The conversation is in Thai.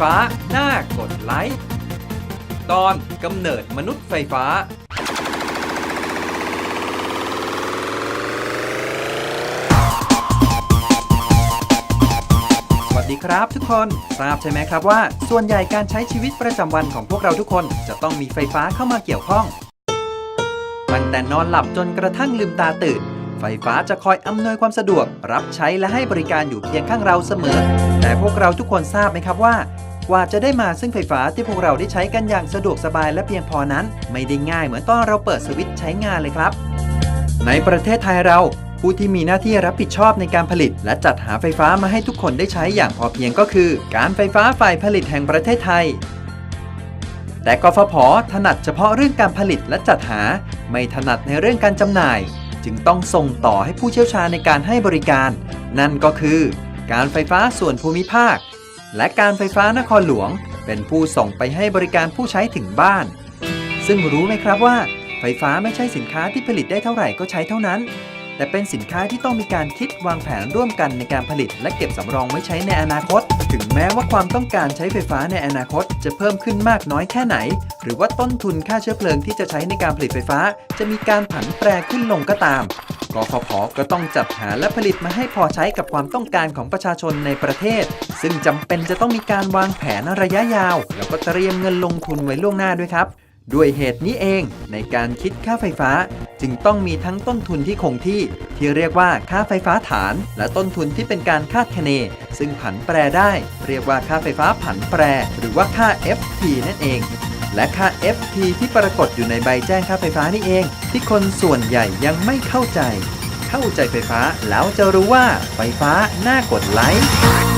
ฟ้าหน้ากดไลค์ ตอนกำเนิดมนุษย์ไฟฟ้า สวัสดีครับทุกคนทราบใช่ไหมครับว่า ส่วนใหญ่การใช้ชีวิตประจำวันของพวกเราทุกคนจะต้องมีไฟฟ้าเข้ามาเกี่ยวข้อง ตั้งแต่นอนหลับจนกระทั่งลืมตาตื่น ไฟฟ้าจะคอยอำนวยความสะดวก รับใช้และให้บริการอยู่เคียงข้างเราเสมอ แต่พวกเราทุกคนทราบไหมครับว่า กว่าจะได้มาซึ่งไฟฟ้าที่พวกเราได้ใช้กันอย่างสะดวกสบายและเพียงพอนั้น ไม่ได้ง่ายเหมือนตอนเราเปิดสวิตช์ใช้งานเลยครับ ในประเทศไทยเราผู้ที่มีหน้าที่รับผิดชอบในการผลิต และจัดหาไฟฟ้ามาให้ทุกคนได้ใช้อย่างพอเพียงก็คือ การไฟฟ้าฝ่ายผลิตแห่งประเทศไทย แต่กฟผถนัดเฉพาะเรื่องการผลิตและจัดหา ไม่ถนัดในเรื่องการจำหน่าย จึงต้องส่งต่อให้ผู้เชี่ยวชาญในการให้บริการ นั่นก็คือ การไฟฟ้าส่วนภูมิภาค และการไฟฟ้านครหลวง เป็นผู้ส่งไปให้บริการผู้ใช้ถึงบ้าน ซึ่งรู้ไหมครับว่า ไฟฟ้าไม่ใช่สินค้าที่ผลิตได้เท่าไหร่ก็ใช้เท่านั้น แต่เป็นสินค้าที่ต้องมีการคิดวางแผนร่วมกันในการผลิต และเก็บสำรองไว้ใช้ในอนาคต ถึงแม้ว่าความต้องการใช้ไฟฟ้าในอนาคต จะเพิ่มขึ้นมากน้อยแค่ไหน หรือว่าต้นทุนค่าเชื้อเพลิงที่จะใช้ในการผลิตไฟฟ้า จะมีการผันแปรขึ้นลงก็ตามกฟผก็ต้องจัดหาและผลิตมาให้พอใช้กับความต้องการของประชาชนในประเทศ ซึ่งจำเป็นจะต้องมีการวางแผนระยะยาว แล้วก็เตรียมเงินลงทุนไว้ล่วงหน้าด้วยครับ ด้วยเหตุนี้เองในการคิดค่าไฟฟ้า จึงต้องมีทั้งต้นทุนที่คงที่ ที่เรียกว่าค่าไฟฟ้าฐาน และต้นทุนที่เป็นการคาดคะเน ซึ่งผันแปรได้ เรียกว่าค่าไฟฟ้าผันแปร หรือว่าค่า FT นั่นเอง และค่า FT ที่ปรากฏอยู่ในใบแจ้งค่าไฟฟ้านี่เอง ที่คนส่วนใหญ่ยังไม่เข้าใจ เข้าใจไฟฟ้าแล้วจะรู้ว่าไฟฟ้าน่ากดไลค์